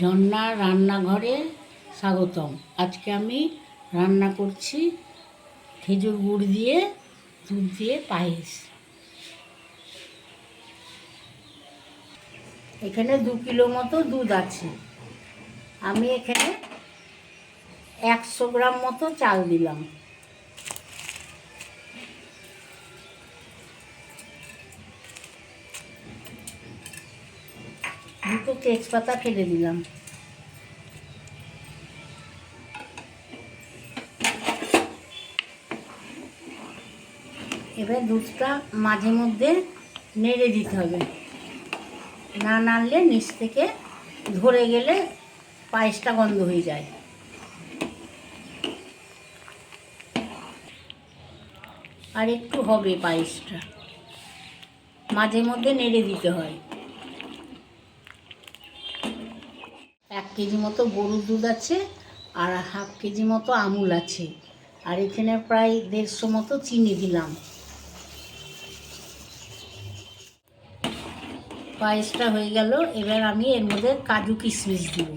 ঝর্ণা রান্নাঘরে স্বাগতম। আজকে আমি রান্না করছি খেজুর গুড় দিয়ে, দুধ দিয়ে পায়েস। এখানে দু কিলো মতো দুধ আছে। আমি এখানে একশো গ্রাম মতো চাল দিলাম। দুটো তেজপাতা ফেলে দিলাম। এবার দুধটা মাঝে মধ্যে নেড়ে দিতে হবে। না নাড়লে নিচ থেকে ধরে গেলে পায়েসটা গন্ধ হয়ে যায়। আর একটু হবে পায়েসটা। মাঝে মধ্যে নেড়ে দিতে হয়। এক কেজি মতো গরুর দুধ আছে আর হাফ কেজি মতো আমুল আছে। আর এখানে প্রায় দেড়শো মতো চিনি দিলাম। পায়েসটা হয়ে গেল, এবার আমি এর মধ্যে কাজু কিশমিশ দিব।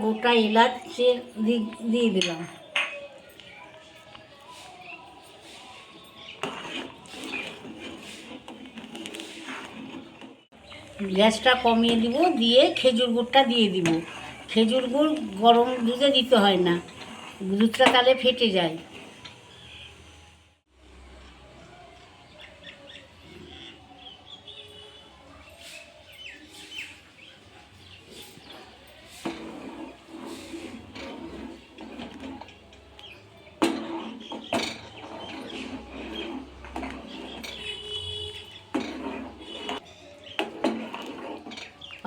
গোটা এলাচের দি- দিয়ে দিলাম। গ্যাসটা কমিয়ে দিব, দিয়ে খেজুর গুড়টা দিয়ে দিব। খেজুর গুড় গরম দুধে দিতে হয় না। দুধটা তাহলে ফেটে যায়।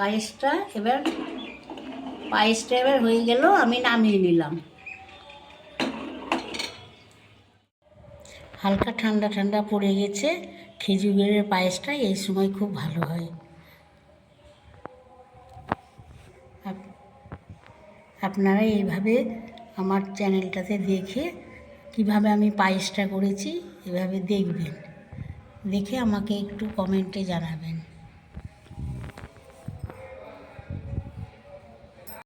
পায়েসটা এবার পায়েসটা এবার হয়ে গেল, আমি নামিয়ে নিলাম। হালকা ঠান্ডা ঠান্ডা পড়ে গেছে খেজুরের পায়েসটা এই সময় খুব ভালো হয়। আপ- আপনারা এইভাবে আমার চ্যানেলটাতে দেখে কীভাবে আমি পায়েসটা করেছি, এভাবে দেখবেন। দেখে আমাকে একটু কমেন্টে জানাবেন।